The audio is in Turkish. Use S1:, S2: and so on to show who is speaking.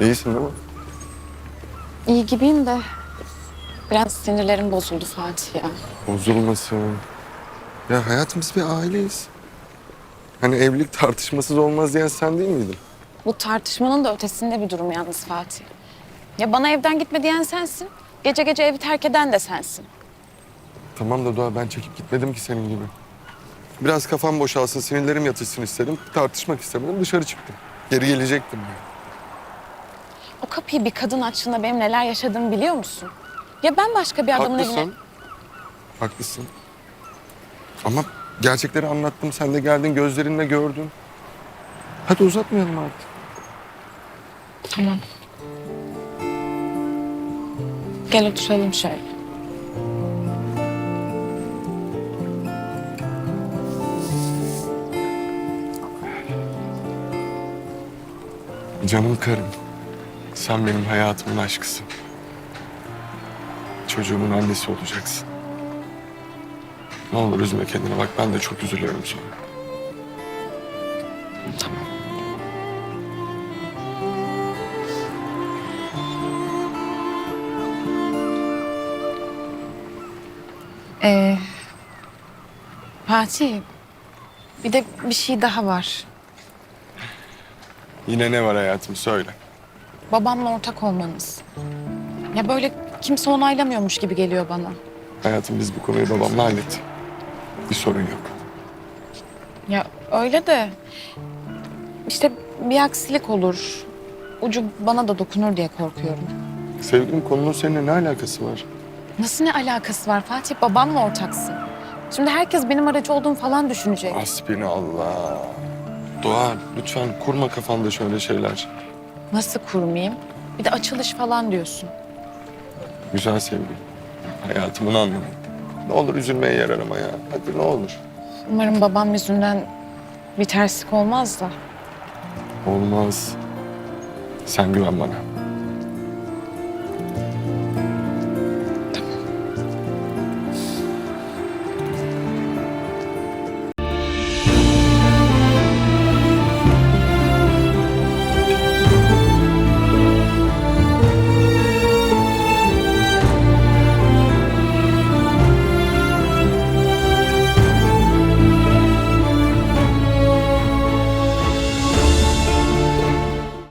S1: İyisin değil mi?
S2: İyi gibiyim de biraz sinirlerim bozuldu Fatih ya.
S1: Bozulmasın. Ya hayatımız bir aileyiz. Hani evlilik tartışmasız olmaz diyen sen değil miydin?
S2: Bu tartışmanın da ötesinde bir durum yalnız Fatih. Ya bana evden gitme diyen sensin. Gece gece evi terk eden de sensin.
S1: Tamam da Doğa ben çekip gitmedim ki senin gibi. Biraz kafam boşalsın, sinirlerim yatışsın istedim. Tartışmak istemedim, dışarı çıktım. Geri gelecektim ya.
S2: O kapıyı bir kadın açtığında benim neler yaşadığımı biliyor musun? Ya ben başka bir adamın
S1: Haklısın.
S2: evine...
S1: Haklısın. Ama gerçekleri anlattım. Sen de geldin gözlerinle gördün. Hadi uzatmayalım artık.
S2: Tamam. Gel oturalım şöyle.
S1: Canım karım. Sen benim hayatımın aşkısın. Çocuğumun annesi olacaksın. Ne olur üzme kendini. Bak ben de çok üzülüyorum sonra.
S2: Tamam. Ee, Fatih, bir de bir şey daha var.
S1: Yine ne var hayatım söyle.
S2: Babamla ortak olmanız. Ya böyle kimse onaylamıyormuş gibi geliyor bana.
S1: Hayatım biz bu konuyu babamla hallettik. Bir sorun yok.
S2: Ya öyle de işte bir aksilik olur. Ucu bana da dokunur diye korkuyorum.
S1: Sevgilim konunun seninle ne alakası var?
S2: Nasıl ne alakası var Fatih? Babamla ortaksın. Şimdi herkes benim aracı olduğumu falan düşünecek.
S1: Allah. Doğa lütfen kurma kafanda şöyle şeyler.
S2: Nasıl kurmayayım? Bir de açılış falan diyorsun.
S1: Güzel sevgi. Hayatımın anlamı. Ne olur üzülmeye yarar ama ya. Hadi ne olur.
S2: Umarım babam yüzünden bir terslik olmaz da.
S1: Olmaz. Sen güven bana.